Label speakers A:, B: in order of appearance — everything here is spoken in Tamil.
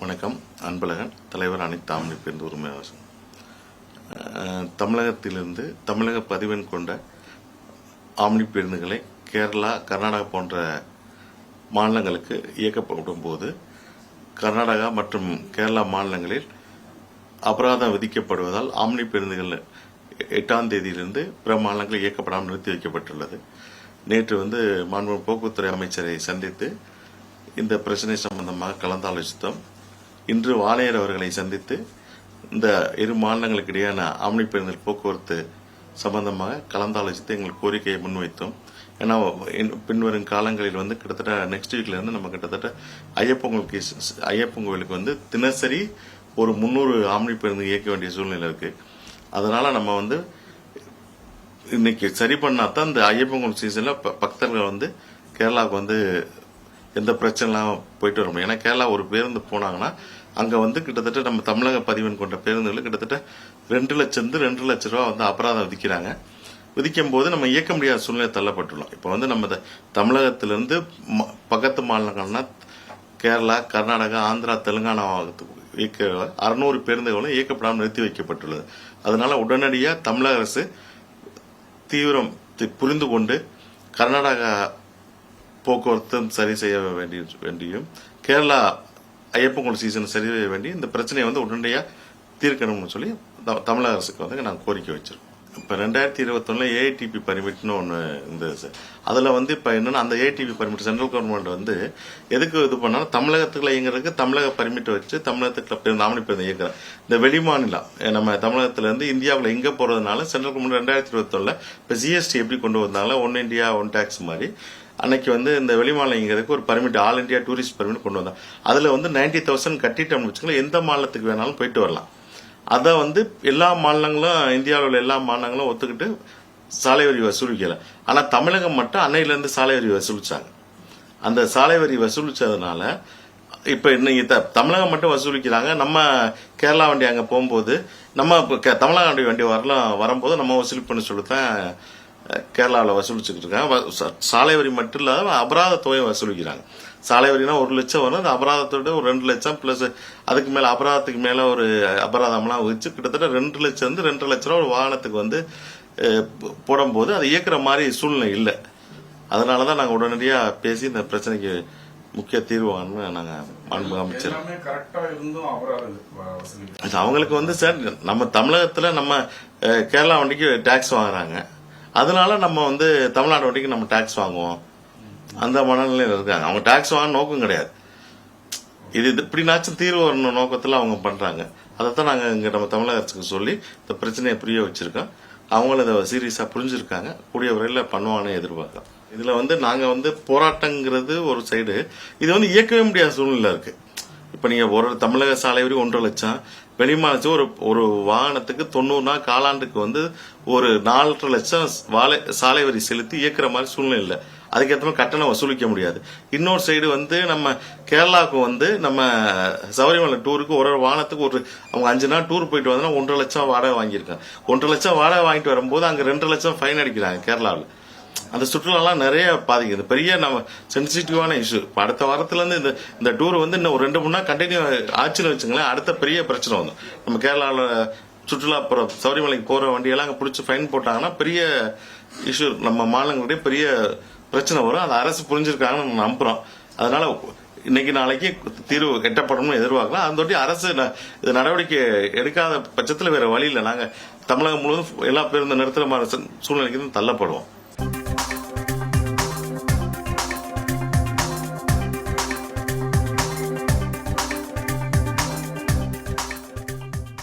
A: வணக்கம். அன்பழகன் தலைவர் அனைத்து ஆம்னி பேருந்து உரிமையாளர். தமிழகத்திலிருந்து தமிழக பதிவெண் கொண்ட ஆம்னி பேருந்துகளை கேரளா கர்நாடகா போன்ற மாநிலங்களுக்கு இயக்கப்படும் போது கர்நாடகா மற்றும் கேரளா மாநிலங்களில் அபராதம் விதிக்கப்படுவதால் ஆம்னி பேருந்துகள் எட்டாம் தேதியிலிருந்து பிற மாநிலங்கள் இயக்கப்படாமல் நிறுத்தி வைக்கப்பட்டுள்ளது. நேற்று வந்து மாண்பு போக்குவரத்துறை அமைச்சரை சந்தித்து இந்த பிரச்சனை சம்பந்தமாக கலந்தாலோசித்தோம். இன்று ஆணையர் அவர்களை சந்தித்து இந்த இரு மாநிலங்களுக்கு இடையான ஆம்னி பேருந்தில் போக்குவரத்து சம்பந்தமாக கலந்தாலோசித்து எங்கள் கோரிக்கையை முன்வைத்தோம். ஏன்னா பின்வரும் காலங்களில் வந்து கிட்டத்தட்ட நெக்ஸ்ட் வீக்ல இருந்து நம்ம கிட்டத்தட்ட ஐயப்பங்களுக்கு ஐயப்பன் கோவிலுக்கு வந்து தினசரி ஒரு முந்நூறு ஆம்னி பேருந்து இயக்க வேண்டிய சூழ்நிலை இருக்கு. அதனால நம்ம வந்து இன்னைக்கு சரி பண்ணாதான் இந்த ஐயப்பன் சீசன்ல ப- பக்தர்கள் வந்து கேரளாவுக்கு வந்து எந்த பிரச்சனைலாம் போயிட்டு வர முடியும். ஏன்னா கேரளா ஒரு பேருந்து போனாங்கன்னா அங்க வந்து கிட்டத்தட்ட நம்ம தமிழக பதிவன் கொண்ட பேருந்துகள் கிட்டத்தட்ட ரெண்டு லட்சம் இருந்து ரெண்டு லட்ச ரூபா வந்து அபராதம் விதிக்கிறாங்க. விதிக்கும் போது நம்ம இயக்க முடியாத சூழ்நிலை தள்ளப்பட்டுள்ளோம். இப்போ வந்து நம்ம த- தமிழகத்திலிருந்து ம- பக்கத்து மாநிலங்கள்னா கேரளா கர்நாடகா ஆந்திரா தெலுங்கானா இயக்க அறுநூறு பேருந்துகளும் இயக்கப்படாமல் நிறுத்தி வைக்கப்பட்டுள்ளது. அதனால உடனடியாக தமிழக அரசு தீவிரம் தி- புரிந்து கொண்டு கர்நாடகா போக்குவரத்தும் சரி செய்ய வேண்டிய வேண்டியும். கேரளா ஐயப்பன் சீசன் சரி செய்ய வேண்டி இந்த பிரச்சனையை வந்து உடனடியாக தீர்க்கணும்னு சொல்லி த- தமிழக அரசுக்கு வந்து நாங்கள் கோரிக்கை வச்சிருக்கோம். இப்போ ரெண்டாயிரத்தி இருபத்தொன்னுல ஏஐடிபி பர்மிட்னு ஒன்று இருந்தது சார் அதில் வந்து இப்போ என்னென்னா அந்த ஏஐடிபி பர்மிட் சென்ட்ரல் கவர்மெண்ட் வந்து எதுக்கு இது பண்ணாலும் தமிழகத்துக்குள்ள இயங்குறதுக்கு தமிழக பர்மிட் வச்சு தமிழகத்துக்குள்ள பேருந்து ஆமணி இயங்குறேன் இந்த வெளிமாநிலம் நம்ம தமிழகத்துல இருந்து இந்தியாவில் எங்கே போகிறதுனால சென்ட்ரல் கவர்மெண்ட் ரெண்டாயிரத்தி இருபத்தொன்னில் இப்போ ஜிஎஸ்டி எப்படி கொண்டு வந்தாங்களோ ஒன் இந்தியா ஒன் டேக்ஸ் மாதிரி. அன்னைக்கு வந்து இந்த வெளிமாநிலங்கிறதுக்கு ஒரு permit all India tourist permit கொண்டு வந்தோம் அதில் வந்து நைன்டி தௌசண்ட் கட்டிட்டோம்னு வச்சுக்கோங்களேன் எந்த மாநிலத்துக்கு வேணாலும் போயிட்டு வரலாம். அதை வந்து எல்லா மாநிலங்களும் இந்தியாவில் உள்ள எல்லா மாநிலங்களும் ஒத்துக்கிட்டு சாலை வரி வசூலிக்கலை. ஆனால் தமிழகம் மட்டும் அன்னையிலேருந்து சாலை வரி வசூலிச்சாங்க. அந்த சாலை வரி வசூலித்ததுனால இப்போ இன்னைக்கு த- தமிழகம் மட்டும் வசூலிக்கிறாங்க. நம்ம கேரளா வண்டி அங்கே போகும்போது நம்ம தமிழக வண்டி வண்டி வரலாம் வரும்போது நம்ம வசூல் பண்ண சொல்லித்தான் கேரளாவில் வசூலிச்சுக்கிட்டு இருக்காங்க. சாலை வரி மட்டும் இல்லாத அபராத தொகையை வசூலிக்கிறாங்க. சாலை வரினா ஒரு லட்சம் வரும். அந்த அபராதத்தோட ஒரு ரெண்டு லட்சம் பிளஸ் அதுக்கு மேல அபராதத்துக்கு மேல ஒரு அபராதம்லாம் வச்சு கிட்டத்தட்ட ரெண்டு லட்சம் இருந்து ரெண்டு லட்சம் ரூபா ஒரு வாகனத்துக்கு வந்து போடும்போது அது இயக்குற மாதிரி சூழ்நிலை இல்லை. அதனால தான் நாங்கள் உடனடியாக பேசி இந்த பிரச்சனைக்கு முக்கிய தீர்வு நாங்கள் மாண்பு அமைச்சர்.
B: எல்லாமே கரெக்டா இருந்தும் அபராதம் வ- வசூலிக்கிறாங்க.
A: அது அவங்களுக்கு வந்து சார் நம்ம தமிழகத்துல நம்ம கேரளா வண்டிக்கு டாக்ஸ் வாங்குறாங்க. அதனால நம்ம வந்து தமிழ்நாடு வண்டிக்கு நம்ம டாக்ஸ் வாங்குவோம். அந்த மனநிலையில் இருக்காங்க. அவங்க டாக்ஸ் வாங்க நோக்கம் கிடையாது. இது இது இப்படினாச்சும் தீர்வு வரணும் நோக்கத்தில் அவங்க பண்றாங்க. அதைத்தான் நாங்கள் இங்கே நம்ம தமிழக அரசுக்கு சொல்லி இந்த பிரச்சனையை புரிய வச்சுருக்கோம். அவங்களும் இதை சீரியஸாக புரிஞ்சிருக்காங்க. கூடிய வரையில் பண்ணுவான்னு எதிர்பார்க்கலாம் இதில் வந்து நாங்கள் வந்து போராட்டங்கிறது ஒரு சைடு இது வந்து இயக்கவே முடியாத சூழ்நிலை இருக்குது இப்போ நீங்கள் ஒரு தமிழக சாலை வரி ஒன்றரை லட்சம். வெளிமாநில ஒரு ஒரு வாகனத்துக்கு தொண்ணூறு நாள் காலாண்டுக்கு வந்து ஒரு நாலரை லட்சம் வாழை சாலை வரி செலுத்தி இயக்குற மாதிரி சூழ்நிலை இல்லை அதுக்கேற்ற மாதிரி கட்டணம் வசூலிக்க முடியாது. இன்னொரு சைடு வந்து நம்ம கேரளாவுக்கு வந்து நம்ம சபரிமலை டூருக்கு ஒரு ஒரு வாகனத்துக்கு ஒரு அவங்க அஞ்சு நாள் டூர் போயிட்டு வந்தோம்னா ஒன்றரை லட்சம் வாடகை வாங்கியிருக்காங்க. ஒன்றரை லட்சம் வாடகை வாங்கிட்டு வரும்போது அங்கே ரெண்டு லட்சம் ஃபைன் அடிக்கிறாங்க கேரளாவில். அந்த சுற்றுலாலாம் நிறைய பாதிக்குது. பெரிய நம்ம சென்சிட்டிவான இஷ்யூ இப்போ அடுத்த வாரத்துல இருந்து இந்த இந்த டூர் வந்து இன்னும் ஒரு ரெண்டு மூணு நாள் கண்டினியூ ஆச்சுன்னு வச்சுங்களேன் அடுத்த பெரிய பிரச்சனை வரும் நம்ம கேரளாவில் சுற்றுலா போற சபரிமலைக்கு போற வண்டியெல்லாம் அங்கே பிடிச்சி ஃபைன் போட்டாங்கன்னா பெரிய இஷ்யூ நம்ம மாநிலங்களுடைய பெரிய பிரச்சனை வரும். அதை அரசு புரிஞ்சிருக்காங்கன்னு நம்ம நம்புறோம். அதனால இன்னைக்கு நாளைக்கு தீர்வு எட்டப்படணும்னு எதிர்பார்க்கலாம். அதோட்டி அரசு இது நடவடிக்கை எடுக்காத பட்சத்தில் வேற வழி இல்லை. நாங்கள் தமிழகம் முழுவதும் எல்லா பேருந்து நிறுத்துற மாதிரி சூழ்நிலைக்கு தள்ளப்படுவோம்.